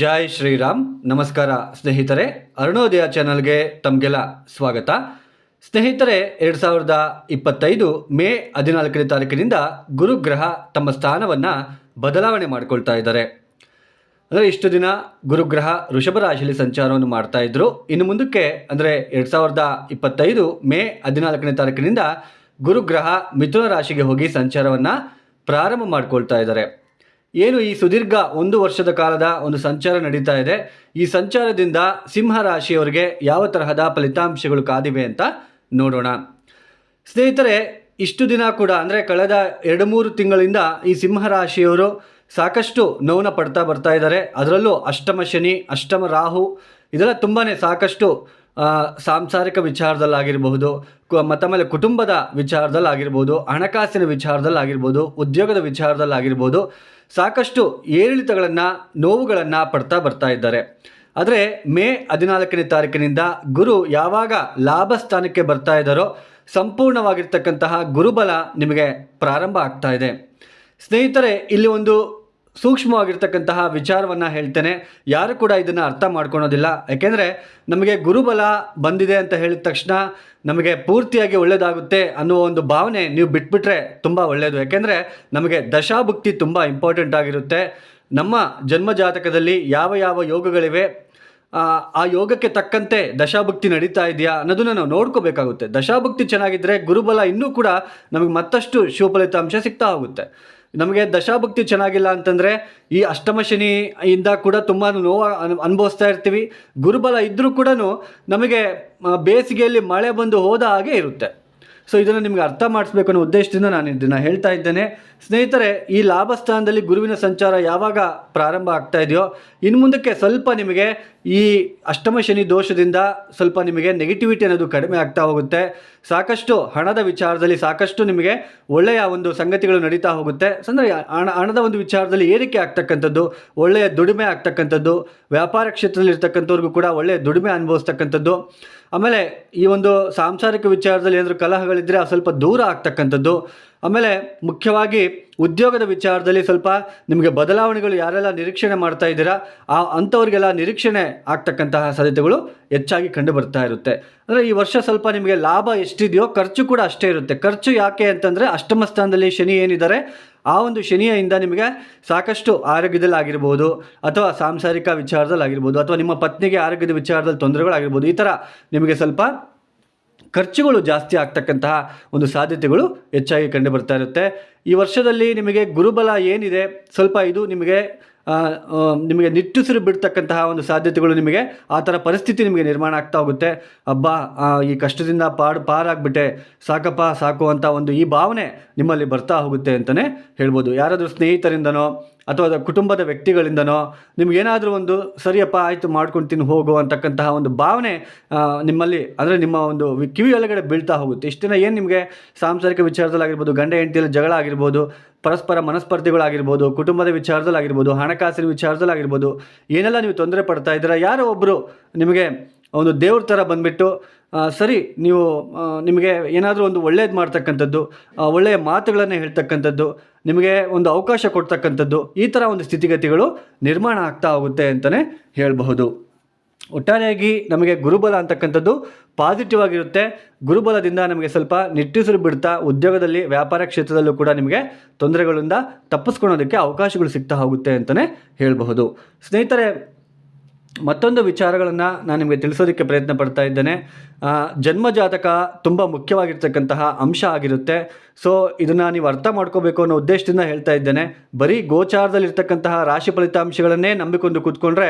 ಜೈ ಶ್ರೀರಾಮ್. ನಮಸ್ಕಾರ ಸ್ನೇಹಿತರೆ, ಅರುಣೋದಯ ಚಾನಲ್ಗೆ ತಮಗೆಲ್ಲ ಸ್ವಾಗತ. ಸ್ನೇಹಿತರೆ, ಎರಡು ಸಾವಿರದ ಇಪ್ಪತ್ತೈದು ಮೇ ಹದಿನಾಲ್ಕನೇ ತಾರೀಕಿನಿಂದ ಗುರುಗ್ರಹ ತಮ್ಮ ಸ್ಥಾನವನ್ನು ಬದಲಾವಣೆ ಮಾಡಿಕೊಳ್ತಾ ಇದ್ದಾರೆ. ಅಂದರೆ ಇಷ್ಟು ದಿನ ಗುರುಗ್ರಹ ಋಷಭ ರಾಶಿಯಲ್ಲಿ ಸಂಚಾರವನ್ನು ಮಾಡ್ತಾ ಇದ್ರು. ಇನ್ನು ಮುಂದಕ್ಕೆ ಅಂದರೆ ಎರಡು ಸಾವಿರದ ಇಪ್ಪತ್ತೈದು ಮೇ ಹದಿನಾಲ್ಕನೇ ತಾರೀಕಿನಿಂದ ಗುರುಗ್ರಹ ಮಿಥುನ ರಾಶಿಗೆ ಹೋಗಿ ಸಂಚಾರವನ್ನು ಪ್ರಾರಂಭ ಮಾಡಿಕೊಳ್ತಾ ಇದ್ದಾರೆ. ಏನು ಈ ಸುದೀರ್ಘ ಒಂದು ವರ್ಷದ ಕಾಲದ ಒಂದು ಸಂಚಾರ ನಡೀತಾ ಇದೆ? ಈ ಸಂಚಾರದಿಂದ ಸಿಂಹ ರಾಶಿಯವರಿಗೆ ಯಾವ ತರಹದ ಫಲಿತಾಂಶಗಳು ಕಾದಿವೆ ಅಂತ ನೋಡೋಣ. ಸ್ನೇಹಿತರೆ, ಇಷ್ಟು ದಿನ ಕೂಡ, ಅಂದರೆ ಕಳೆದ ಎರಡು ಮೂರು ತಿಂಗಳಿಂದ ಈ ಸಿಂಹ ರಾಶಿಯವರು ಸಾಕಷ್ಟು ನೋವನ್ನ ಪಡ್ತಾ ಬರ್ತಾ ಇದ್ದಾರೆ. ಅದರಲ್ಲೂ ಅಷ್ಟಮ ಶನಿ, ಅಷ್ಟಮ ರಾಹು, ಇದೆಲ್ಲ ತುಂಬಾ ಸಾಕಷ್ಟು ಸಾಂಸಾರಿಕ ವಿಚಾರದಲ್ಲಾಗಿರಬಹುದು ಮತ್ತು ಆಮೇಲೆ ಕುಟುಂಬದ ವಿಚಾರದಲ್ಲಾಗಿರ್ಬೋದು ಹಣಕಾಸಿನ ವಿಚಾರದಲ್ಲಾಗಿರ್ಬೋದು ಉದ್ಯೋಗದ ವಿಚಾರದಲ್ಲಾಗಿರ್ಬೋದು ಸಾಕಷ್ಟು ಏರಿಳಿತಗಳನ್ನು, ನೋವುಗಳನ್ನು ಪಡ್ತಾ ಬರ್ತಾ ಇದ್ದಾರೆ. ಆದರೆ ಮೇ ಹದಿನಾಲ್ಕನೇ ತಾರೀಕಿನಿಂದ ಗುರು ಯಾವಾಗ ಲಾಭ ಸ್ಥಾನಕ್ಕೆ ಬರ್ತಾ ಇದ್ದಾರೋ ಸಂಪೂರ್ಣವಾಗಿರ್ತಕ್ಕಂತಹ ಗುರುಬಲ ನಿಮಗೆ ಪ್ರಾರಂಭ ಆಗ್ತಾ ಇದೆ. ಸ್ನೇಹಿತರೆ, ಇಲ್ಲಿ ಒಂದು ಸೂಕ್ಷ್ಮವಾಗಿರ್ತಕ್ಕಂತಹ ವಿಚಾರವನ್ನು ಹೇಳ್ತೇನೆ. ಯಾರು ಕೂಡ ಇದನ್ನು ಅರ್ಥ ಮಾಡ್ಕೊಳೋದಿಲ್ಲ. ಯಾಕೆಂದರೆ ನಮಗೆ ಗುರುಬಲ ಬಂದಿದೆ ಅಂತ ಹೇಳಿದ ತಕ್ಷಣ ನಮಗೆ ಪೂರ್ತಿಯಾಗಿ ಒಳ್ಳೆಯದಾಗುತ್ತೆ ಅನ್ನುವ ಒಂದು ಭಾವನೆ ನೀವು ಬಿಟ್ಬಿಟ್ರೆ ತುಂಬ ಒಳ್ಳೆಯದು ಯಾಕೆಂದರೆ ನಮಗೆ ದಶಾಭುಕ್ತಿ ತುಂಬ ಇಂಪಾರ್ಟೆಂಟ್ ಆಗಿರುತ್ತೆ. ನಮ್ಮ ಜನ್ಮ ಜಾತಕದಲ್ಲಿ ಯಾವ ಯಾವ ಯೋಗಗಳಿವೆ ಆ, ಆ ಯೋಗಕ್ಕೆ ತಕ್ಕಂತೆ ದಶಾಭುಕ್ತಿ ನಡೀತಾ ಇದೆಯಾ ಅನ್ನೋದನ್ನ ನಾವು ನೋಡ್ಕೋಬೇಕಾಗುತ್ತೆ. ದಶಾಭುಕ್ತಿ ಚೆನ್ನಾಗಿದ್ದರೆ ಗುರುಬಲ ಇನ್ನೂ ಕೂಡ ನಮಗೆ ಮತ್ತಷ್ಟು ಶಿವಫಲಿತಾಂಶ ಸಿಗ್ತಾ ಹೋಗುತ್ತೆ. ನಮಗೆ ದಶಾಭಕ್ತಿ ಚೆನ್ನಾಗಿಲ್ಲ ಅಂತಂದರೆ ಈ ಅಷ್ಟಮ ಶನಿಯಿಂದ ಕೂಡ ತುಂಬ ನೋವು ಅನ್- ಅನುಭವಿಸ್ತಾ ಇರ್ತೀವಿ. ಗುರುಬಲ ಇದ್ದರೂ ಕೂಡ ನಮಗೆ ಬೇಸಿಗೆಯಲ್ಲಿ ಮಳೆ ಬಂದು ಹೋದ ಹಾಗೆ ಇರುತ್ತೆ. ಸೊ ಇದನ್ನು ನಿಮಗೆ ಅರ್ಥ ಮಾಡಿಸ್ಬೇಕು ಅನ್ನೋ ಉದ್ದೇಶದಿಂದ ನಾನು ಇದನ್ನು ಹೇಳ್ತಾ ಇದ್ದೇನೆ. ಸ್ನೇಹಿತರೆ, ಈ ಲಾಭ ಸ್ಥಾನದಲ್ಲಿ ಗುರುವಿನ ಸಂಚಾರ ಯಾವಾಗ ಪ್ರಾರಂಭ ಆಗ್ತಾ ಇದೆಯೋ, ಇನ್ನು ಮುಂದಕ್ಕೆ ಸ್ವಲ್ಪ ನಿಮಗೆ ಈ ಅಷ್ಟಮ ಶನಿ ದೋಷದಿಂದ ಸ್ವಲ್ಪ ನಿಮಗೆ ನೆಗೆಟಿವಿಟಿ ಅನ್ನೋದು ಕಡಿಮೆ ಆಗ್ತಾ ಹೋಗುತ್ತೆ. ಸಾಕಷ್ಟು ಹಣದ ವಿಚಾರದಲ್ಲಿ ಸಾಕಷ್ಟು ನಿಮಗೆ ಒಳ್ಳೆಯ ಒಂದು ಸಂಗತಿಗಳು ನಡೀತಾ ಹೋಗುತ್ತೆ. ಅಂದರೆ ಹಣ, ಹಣದ ಒಂದು ವಿಚಾರದಲ್ಲಿ ಏರಿಕೆ ಆಗ್ತಕ್ಕಂಥದ್ದು, ಒಳ್ಳೆಯ ದುಡಿಮೆ ಆಗ್ತಕ್ಕಂಥದ್ದು, ವ್ಯಾಪಾರ ಕ್ಷೇತ್ರದಲ್ಲಿ ಇರ್ತಕ್ಕಂಥವ್ರಿಗೂ ಕೂಡ ಒಳ್ಳೆಯ ದುಡಿಮೆ ಅನುಭವಿಸ್ತಕ್ಕಂಥದ್ದು. ಆಮೇಲೆ ಈ ಒಂದು ಸಾಂಸಾರಿಕ ವಿಚಾರದಲ್ಲಿ ಏನಾದರೂ ಕಲಹಗಳಿದ್ದರೆ ಸ್ವಲ್ಪ ದೂರ ಆಗ್ತಕ್ಕಂಥದ್ದು. ಆಮೇಲೆ ಮುಖ್ಯವಾಗಿ ಉದ್ಯೋಗದ ವಿಚಾರದಲ್ಲಿ ಸ್ವಲ್ಪ ನಿಮಗೆ ಬದಲಾವಣೆಗಳು ಯಾರೆಲ್ಲ ನಿರೀಕ್ಷಣೆ ಮಾಡ್ತಾ ಇದ್ದೀರಾ, ಆ ಅಂಥವ್ರಿಗೆಲ್ಲ ನಿರೀಕ್ಷಣೆ ಆಗ್ತಕ್ಕಂತಹ ಸಾಧ್ಯತೆಗಳು ಹೆಚ್ಚಾಗಿ ಕಂಡು ಬರ್ತಾ ಇರುತ್ತೆ. ಅಂದರೆ ಈ ವರ್ಷ ಸ್ವಲ್ಪ ನಿಮಗೆ ಲಾಭ ಎಷ್ಟಿದೆಯೋ ಖರ್ಚು ಕೂಡ ಅಷ್ಟೇ ಇರುತ್ತೆ. ಖರ್ಚು ಯಾಕೆ ಅಂತಂದರೆ ಅಷ್ಟಮ ಸ್ಥಾನದಲ್ಲಿ ಶನಿ ಏನಿದ್ದಾರೆ, ಆ ಒಂದು ಶನಿಯಿಂದ ನಿಮಗೆ ಸಾಕಷ್ಟು ಆರೋಗ್ಯದಲ್ಲಿ ಆಗಿರ್ಬೋದು ಅಥವಾ ಸಾಂಸಾರಿಕ ವಿಚಾರದಲ್ಲಿ ಆಗಿರ್ಬೋದು ಅಥವಾ ನಿಮ್ಮ ಪತ್ನಿಗೆ ಆರೋಗ್ಯದ ವಿಚಾರದಲ್ಲಿ ತೊಂದರೆಗಳಾಗಿರ್ಬೋದು, ಈ ಥರ ನಿಮಗೆ ಸ್ವಲ್ಪ ಖರ್ಚುಗಳು ಜಾಸ್ತಿ ಆಗ್ತಕ್ಕಂತಹ ಒಂದು ಸಾಧ್ಯತೆಗಳು ಹೆಚ್ಚಾಗಿ ಕಂಡು ಬರ್ತಾ ಇರುತ್ತೆ. ಈ ವರ್ಷದಲ್ಲಿ ನಿಮಗೆ ಗುರುಬಲ ಏನಿದೆ? ಸ್ವಲ್ಪ ಇದು ನಿಮಗೆ ನಿಮಗೆ ನಿಟ್ಟುಸಿರು ಬಿಡ್ತಕ್ಕಂತಹ ಒಂದು ಸಾಧ್ಯತೆಗಳು ನಿಮಗೆ, ಆ ಥರ ಪರಿಸ್ಥಿತಿ ನಿಮಗೆ ನಿರ್ಮಾಣ ಆಗ್ತಾ ಹೋಗುತ್ತೆ. ಅಬ್ಬಾ ಈ ಕಷ್ಟದಿಂದ ಪಾಡು, ಪಾರಾಗ್ಬಿಟ್ಟೆ. ಸಾಕಪ್ಪ, ಸಾಕು ಅಂತ ಒಂದು ಈ ಭಾವನೆ ನಿಮ್ಮಲ್ಲಿ ಬರ್ತಾ ಹೋಗುತ್ತೆ ಅಂತಲೇ ಹೇಳ್ಬೋದು. ಯಾರಾದರೂ ಸ್ನೇಹಿತರಿಂದನೋ ಅಥವಾ ಅದರ ಕುಟುಂಬದ ವ್ಯಕ್ತಿಗಳಿಂದನೋ ನಿಮಗೇನಾದರೂ ಒಂದು, ಸರಿಯಪ್ಪ, ಆಯಿತು ಮಾಡ್ಕೊಳ್ತೀನಿ ಹೋಗು ಅಂತಕ್ಕಂತಹ ಒಂದು ಭಾವನೆ ನಿಮ್ಮಲ್ಲಿ, ಅಂದರೆ ನಿಮ್ಮ ಒಂದು ಕಿವಿಯೊಳಗಡೆ ಬೀಳ್ತಾ ಹೋಗುತ್ತೆ. ಇಷ್ಟು ಏನು ನಿಮಗೆ ಸಾಂಸಾರಿಕ ವಿಚಾರದಲ್ಲಾಗಿರ್ಬೋದು, ಗಂಡ, ಹೆಂಡತಿಯಲ್ಲಿ ಜಗಳ ಆಗಿರ್ಬೋದು ಪರಸ್ಪರ ಮನಸ್ಪರ್ಧೆಗಳಾಗಿರ್ಬೋದು, ಕುಟುಂಬದ ವಿಚಾರದಲ್ಲಾಗಿರ್ಬೋದು, ಹಣಕಾಸಿನ ವಿಚಾರದಲ್ಲಾಗಿರ್ಬೋದು, ಏನೆಲ್ಲ ನೀವು ತೊಂದರೆ ಪಡ್ತಾ ಇದ್ದೀರಾ, ಯಾರೋ ಒಬ್ಬರು ನಿಮಗೆ ಒಂದು ದೇವ್ರ ಥರ ಬಂದುಬಿಟ್ಟು ಸರಿ, ನೀವು ನಿಮಗೆ ಏನಾದರೂ ಒಂದು ಒಳ್ಳೇದು ಮಾಡ್ತಕ್ಕಂಥದ್ದು ಒಳ್ಳೆಯ ಮಾತುಗಳನ್ನು ಹೇಳ್ತಕ್ಕಂಥದ್ದು, ನಿಮಗೆ ಒಂದು ಅವಕಾಶ ಕೊಡ್ತಕ್ಕಂಥದ್ದು, ಈ ಥರ ಒಂದು ಸ್ಥಿತಿಗತಿಗಳು ನಿರ್ಮಾಣ ಆಗ್ತಾ ಹೋಗುತ್ತೆ ಅಂತಲೇ ಹೇಳಬಹುದು. ಒಟ್ಟಾರೆಯಾಗಿ ನಮಗೆ ಗುರುಬಲ ಅಂತಕ್ಕಂಥದ್ದು ಪಾಸಿಟಿವ್ ಆಗಿರುತ್ತೆ. ಗುರುಬಲದಿಂದ ನಮಗೆ ಸ್ವಲ್ಪ ನಿಟ್ಟುಸಿರು ಬಿಡ್ತಾ, ಉದ್ಯೋಗದಲ್ಲಿ, ವ್ಯಾಪಾರ ಕ್ಷೇತ್ರದಲ್ಲೂ ಕೂಡ ನಿಮಗೆ ತೊಂದರೆಗಳಿಂದ ತಪ್ಪಿಸ್ಕೊಳೋದಕ್ಕೆ ಅವಕಾಶಗಳು ಸಿಗ್ತಾ ಹೋಗುತ್ತೆ ಅಂತಲೇ ಹೇಳಬಹುದು. ಸ್ನೇಹಿತರೆ ಮತ್ತೊಂದು ವಿಚಾರಗಳನ್ನು ನಾನು ನಿಮಗೆ ತಿಳಿಸೋದಕ್ಕೆ ಪ್ರಯತ್ನ ಪಡ್ತಾ ಇದ್ದೇನೆ. ಜನ್ಮ ಜಾತಕ ತುಂಬ ಮುಖ್ಯವಾಗಿರ್ತಕ್ಕಂತಹ ಅಂಶ ಆಗಿರುತ್ತೆ. ಸೊ ಇದನ್ನು ನೀವು ಅರ್ಥ ಮಾಡ್ಕೋಬೇಕು ಅನ್ನೋ ಉದ್ದೇಶದಿಂದ ಹೇಳ್ತಾ ಇದ್ದೇನೆ. ಬರೀ ಗೋಚಾರದಲ್ಲಿರ್ತಕ್ಕಂತಹ ರಾಶಿ ಫಲಿತಾಂಶಗಳನ್ನೇ ನಂಬಿಕೊಂಡು ಕೂತ್ಕೊಂಡ್ರೆ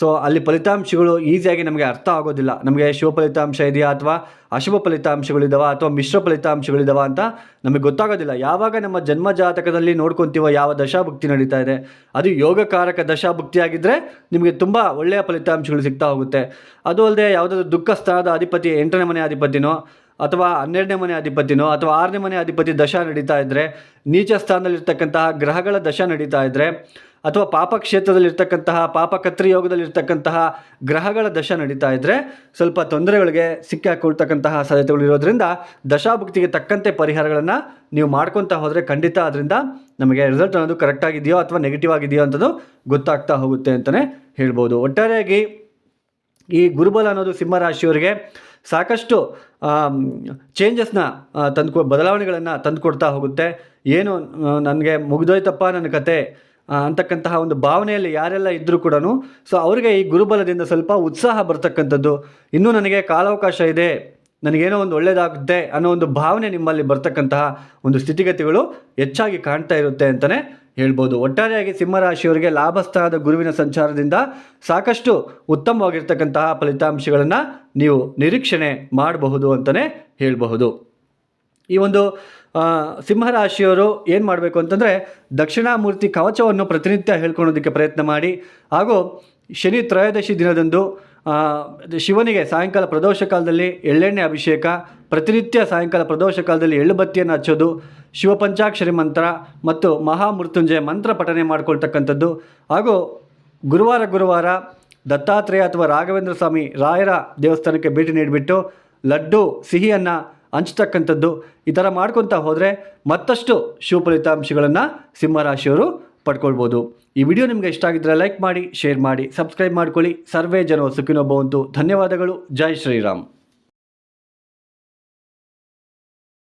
ಸೊ ಅಲ್ಲಿ ಫಲಿತಾಂಶಗಳು ಈಸಿಯಾಗಿ ನಮಗೆ ಅರ್ಥ ಆಗೋದಿಲ್ಲ. ನಮಗೆ ಶುಭ ಫಲಿತಾಂಶ ಇದೆಯಾ ಅಥವಾ ಅಶುಭ ಫಲಿತಾಂಶಗಳಿದಾವ ಅಥವಾ ಮಿಶ್ರ ಫಲಿತಾಂಶಗಳಿದಾವ ಅಂತ ನಮಗೆ ಗೊತ್ತಾಗೋದಿಲ್ಲ. ಯಾವಾಗ ನಮ್ಮ ಜನ್ಮ ಜಾತಕದಲ್ಲಿ ನೋಡ್ಕೊತೀವೋ ಯಾವ ದಶಾಭುಕ್ತಿ ನಡೀತಾ ಇದೆ. ಅದು ಯೋಗಕಾರಕ ದಶಾಭುಕ್ತಿ ಆಗಿದ್ದರೆ ನಿಮಗೆ ತುಂಬ ಒಳ್ಳೆಯ ಫಲಿತಾಂಶಗಳು ಸಿಗ್ತಾ ಹೋಗುತ್ತೆ. ಅದು ಅಲ್ಲದೆ ಯಾವುದಾದ್ರು ದುಃಖ ಸ್ಥಾನದ ಅಧಿಪತಿ, ಎಂಟನೇ ಮನೆ ಅಧಿಪತಿನೋ ಅಥವಾ ಹನ್ನೆರಡನೇ ಮನೆ ಅಧಿಪತಿನೋ ಅಥವಾ ಆರನೇ ಮನೆ ಅಧಿಪತಿ ದಶ ನಡೀತಾ ಇದ್ದರೆ ನೀಚ ಸ್ಥಾನದಲ್ಲಿರ್ತಕ್ಕಂತಹ ಗ್ರಹಗಳ ದಶ ನಡೀತಾ ಇದ್ದರೆ ಅಥವಾ ಪಾಪಕ್ಷೇತ್ರದಲ್ಲಿರ್ತಕ್ಕಂತಹ ಪಾಪ ಕತ್ರಿಯೋಗದಲ್ಲಿರ್ತಕ್ಕಂತಹ ಗ್ರಹಗಳ ದಶ ನಡೀತಾ ಇದ್ದರೆ ಸ್ವಲ್ಪ ತೊಂದರೆಗಳಿಗೆ ಸಿಕ್ಕಾಕೊಳ್ತಕ್ಕಂತಹ ಸಾಧ್ಯತೆಗಳು ಇರೋದ್ರಿಂದ ದಶಾಭುಕ್ತಿಗೆ ತಕ್ಕಂತೆ ಪರಿಹಾರಗಳನ್ನು ನೀವು ಮಾಡ್ಕೊತಾ ಹೋದರೆ ಖಂಡಿತ ಅದರಿಂದ ನಮಗೆ ರಿಸಲ್ಟ್ ಅನ್ನೋದು ಕರೆಕ್ಟಾಗಿದೆಯೋ ಅಥವಾ ನೆಗೆಟಿವ್ ಆಗಿದೆಯೋ ಅಂತಲೂ ಗೊತ್ತಾಗ್ತಾ ಹೋಗುತ್ತೆ ಅಂತಲೇ ಹೇಳ್ಬೋದು. ಒಟ್ಟಾರೆಯಾಗಿ ಈ ಗುರುಬಲ ಅನ್ನೋದು ಸಿಂಹರಾಶಿಯವರಿಗೆ ಸಾಕಷ್ಟು ಚೇಂಜಸ್ನ ತಂದುಕೊ, ಬದಲಾವಣೆಗಳನ್ನು ತಂದುಕೊಡ್ತಾ ಹೋಗುತ್ತೆ. ಏನು ನನಗೆ ಮುಗಿದೋಯ್ತಪ್ಪ ನನ್ನ ಕತೆ ಅಂತಕ್ಕಂತಹ ಒಂದು ಭಾವನೆಯಲ್ಲಿ ಯಾರೆಲ್ಲ ಇದ್ದರೂ ಕೂಡ ಸೊ ಅವರಿಗೆ ಈ ಗುರುಬಲದಿಂದ ಸ್ವಲ್ಪ ಉತ್ಸಾಹ ಬರ್ತಕ್ಕಂಥದ್ದು. ಇನ್ನೂ ನನಗೆ ಕಾಲಾವಕಾಶ ಇದೆ, ನನಗೇನೋ ಒಂದು ಒಳ್ಳೆಯದಾಗುತ್ತೆ ಅನ್ನೋ ಒಂದು ಭಾವನೆ ನಿಮ್ಮಲ್ಲಿ ಬರ್ತಕ್ಕಂತಹ ಒಂದು ಸ್ಥಿತಿಗತಿಗಳು ಹೆಚ್ಚಾಗಿ ಕಾಣ್ತಾ ಇರುತ್ತೆ ಅಂತಲೇ ಹೇಳ್ಬೋದು. ಒಟ್ಟಾರೆಯಾಗಿ ಸಿಂಹರಾಶಿಯವರಿಗೆ ಲಾಭಸ್ಥಾನದ ಗುರುವಿನ ಸಂಚಾರದಿಂದ ಸಾಕಷ್ಟು ಉತ್ತಮವಾಗಿರ್ತಕ್ಕಂತಹ ಫಲಿತಾಂಶಗಳನ್ನು ನೀವು ನಿರೀಕ್ಷಣೆ ಮಾಡಬಹುದು ಅಂತಲೇ ಹೇಳಬಹುದು. ಈ ಒಂದು ಸಿಂಹರಾಶಿಯವರು ಏನು ಮಾಡಬೇಕು ಅಂತಂದರೆ ದಕ್ಷಿಣಾಮೂರ್ತಿ ಕವಚವನ್ನು ಪ್ರತಿನಿತ್ಯ ಹೇಳ್ಕೊಳೋದಕ್ಕೆ ಪ್ರಯತ್ನ ಮಾಡಿ ಹಾಗೂ ಶನಿ ತ್ರಯೋದಶಿ ದಿನದಂದು ಶಿವನಿಗೆ ಸಾಯಂಕಾಲ ಪ್ರದೋಷ ಕಾಲದಲ್ಲಿ ಎಳ್ಳೆಣ್ಣೆ ಅಭಿಷೇಕ, ಪ್ರತಿನಿತ್ಯ ಸಾಯಂಕಾಲ ಪ್ರದೋಷ ಕಾಲದಲ್ಲಿ ಎಳ್ಳು ಬತ್ತಿಯನ್ನು ಹಚ್ಚೋದು, ಶಿವಪಂಚಾಕ್ಷರಿ ಮಂತ್ರ ಮತ್ತು ಮಹಾಮೃತ್ಯುಂಜಯ ಮಂತ್ರ ಪಠನೆ ಮಾಡಿಕೊಳ್ತಕ್ಕಂಥದ್ದು. ಹಾಗೂ ಗುರುವಾರ ಗುರುವಾರ ದತ್ತಾತ್ರೇಯ ಅಥವಾ ರಾಘವೇಂದ್ರ ಸ್ವಾಮಿ ರಾಯರ ದೇವಸ್ಥಾನಕ್ಕೆ ಭೇಟಿ ನೀಡಿಬಿಟ್ಟು ಲಡ್ಡು, ಸಿಹಿಯನ್ನು ಹಂಚ್ತಕ್ಕಂಥದ್ದು. ಈ ಥರ ಮಾಡ್ಕೊತಾ ಹೋದರೆ ಮತ್ತಷ್ಟು ಶಿವ ಫಲಿತಾಂಶಗಳನ್ನು ಸಿಂಹರಾಶಿಯವರು ಪಡ್ಕೊಳ್ಬೋದು. ಈ ವಿಡಿಯೋ ನಿಮಗೆ ಇಷ್ಟ ಆಗಿದ್ದರೆ ಲೈಕ್ ಮಾಡಿ ಶೇರ್ ಮಾಡಿ ಸಬ್ಸ್ಕ್ರೈಬ್ ಮಾಡ್ಕೊಳ್ಳಿ. ಸರ್ವೇ ಜನ ಸುಖಿನೋ ಭವಂತು ಧನ್ಯವಾದಗಳು. ಜೈ ಶ್ರೀರಾಮ್.